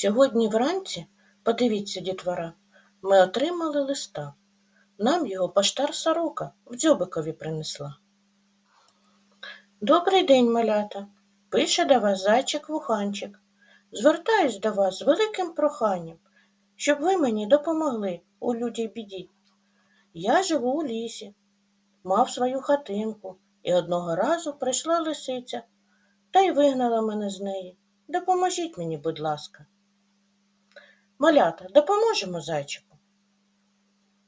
Сьогодні вранці, подивіться, дітвора, ми отримали листа. Нам його поштар сорока в дзьобикові принесла. Добрий день, малята. Пише до вас зайчик вуханчик. Звертаюсь до вас з великим проханням, щоб ви мені допомогли у лютій біді. Я живу у лісі, мав свою хатинку, і одного разу прийшла лисиця та й вигнала мене з неї. Допоможіть мені, будь ласка. Малята, допоможемо зайчику?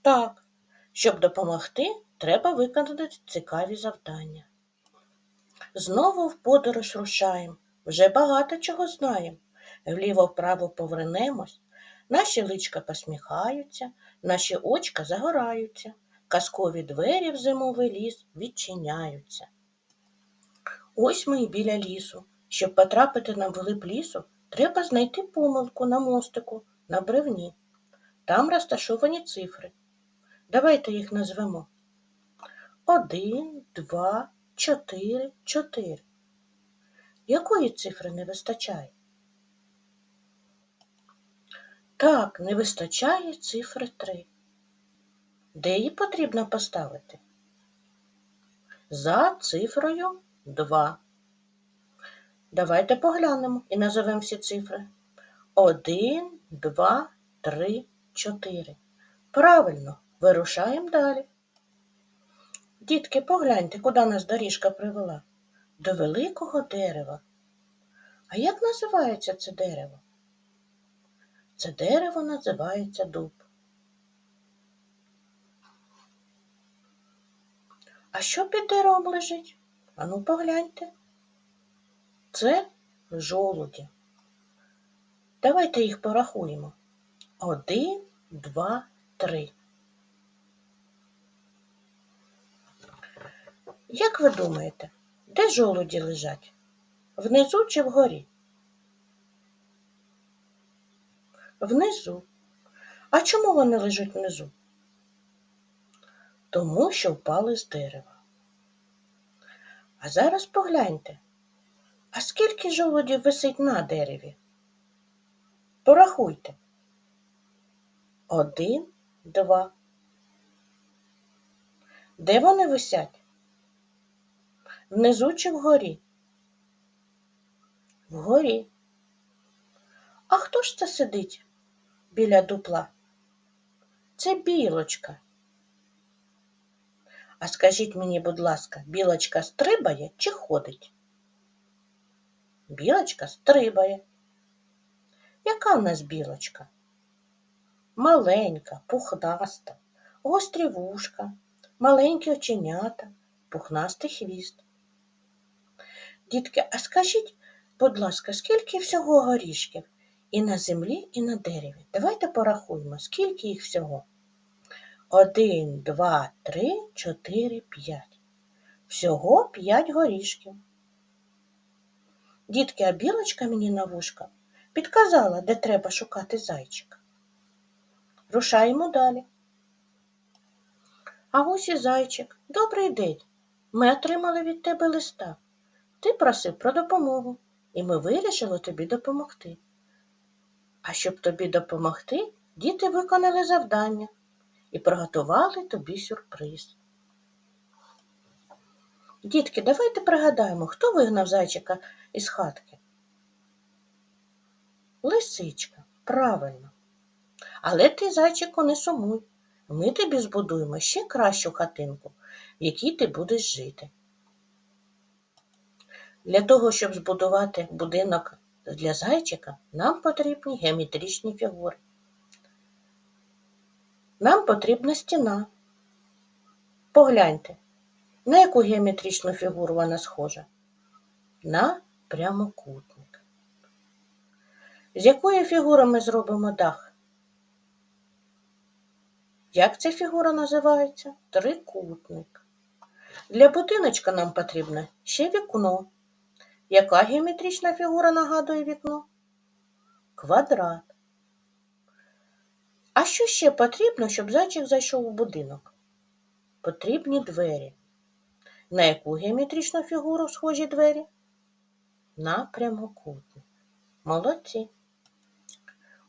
Так, щоб допомогти, треба виконати цікаві завдання. Знову в подорож рушаємо, вже багато чого знаємо. Вліво-вправо повернемось, наші личка посміхаються, наші очка загораються, казкові двері в зимовий ліс відчиняються. Ось ми і біля лісу. Щоб потрапити на вглиб лісу, треба знайти помилку на мостику, на бревні. Там розташовані цифри. Давайте їх назвемо. Один, два, чотири, чотири. Якої цифри не вистачає? Так, не вистачає цифри три. Де її потрібно поставити? За цифрою 2. Давайте поглянемо і назовемо всі цифри. 1, 2, 3, 4. Правильно, вирушаємо далі. Дітки, погляньте, куди нас доріжка привела. До великого дерева. А як називається це дерево? Це дерево називається дуб. А що під деревом лежить? Ану погляньте. Це жолуді. Давайте їх порахуємо. Один, два, три. Як ви думаєте, де жолуді лежать? Внизу чи вгорі? Внизу. А чому вони лежать внизу? Тому що впали з дерева. А зараз погляньте, а скільки жолудів висить на дереві? Порахуйте. Один, два. Де вони висять? Внизу чи вгорі? Вгорі. А хто ж це сидить біля дупла? Це білочка. А скажіть мені, будь ласка, білочка стрибає чи ходить? Білочка стрибає. Яка в нас білочка? Маленька, пухнаста, гострі вушка, маленькі оченята, пухнастий хвіст. Дітки, а скажіть, будь ласка, скільки всього горішків і на землі, і на дереві? Давайте порахуємо, скільки їх всього. Один, два, три, чотири, п'ять. Всього п'ять горішків. Дітки, а білочка мені на вушка підказала, де треба шукати зайчика. Рушаємо далі. А ось і зайчик. Добрий день. Ми отримали від тебе листа. Ти просив про допомогу, і ми вирішили тобі допомогти. А щоб тобі допомогти, діти виконали завдання і приготували тобі сюрприз. Дітки, давайте пригадаємо, хто вигнав зайчика із хатки? Лисичка, правильно. Але ти, зайчику, не сумуй. Ми тобі збудуємо ще кращу хатинку, в якій ти будеш жити. Для того, щоб збудувати будинок для зайчика, нам потрібні геометричні фігури. Нам потрібна стіна. Погляньте, на яку геометричну фігуру вона схожа? На прямокутник. З якої фігури ми зробимо дах? Як ця фігура називається? Трикутник. Для будиночка нам потрібно ще вікно. Яка геометрична фігура нагадує вікно? Квадрат. А що ще потрібно, щоб зайчик зайшов у будинок? Потрібні двері. На яку геометричну фігуру схожі двері? На прямокутник. Молодці.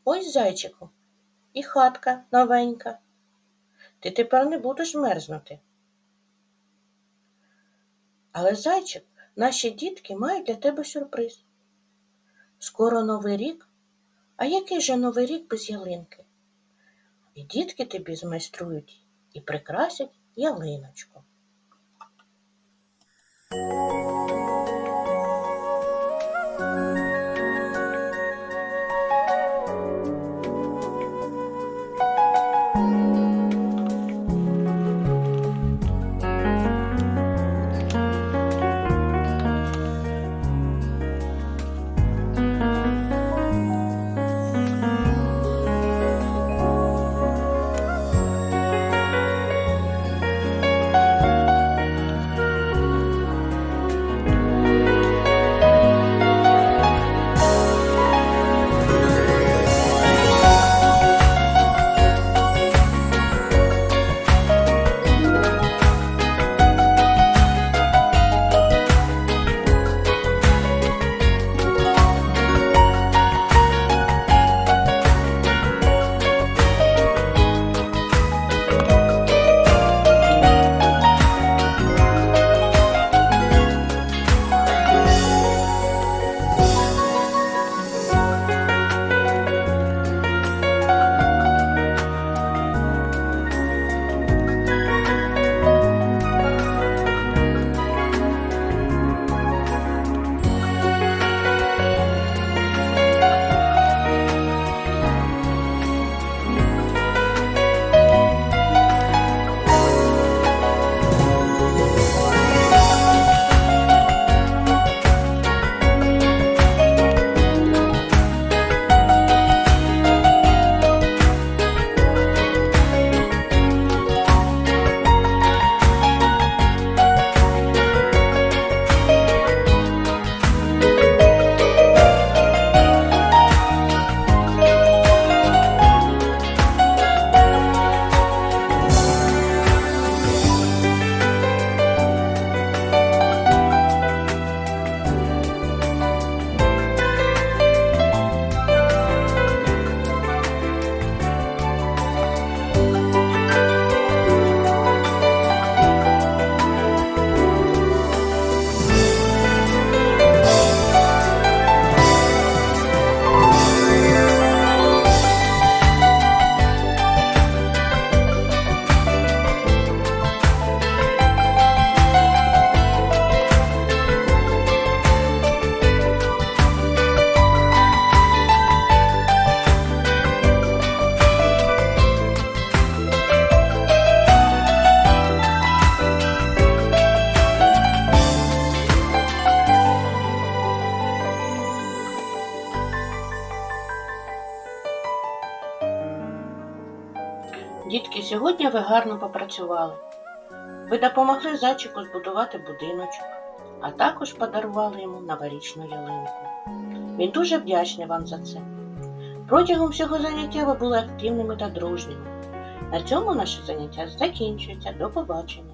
Ось зайчику, і хатка новенька. Ти тепер не будеш мерзнути. Але, зайчик, наші дітки мають для тебе сюрприз. Скоро новий рік, а який же новий рік без ялинки? І дітки тобі змайструють і прикрасять ялиночку. Сьогодні ви гарно попрацювали. Ви допомогли зайчику збудувати будиночок, а також подарували йому новорічну ялинку. Він дуже вдячний вам за це. Протягом всього заняття ви були активними та дружніми. На цьому наше заняття закінчується. До побачення.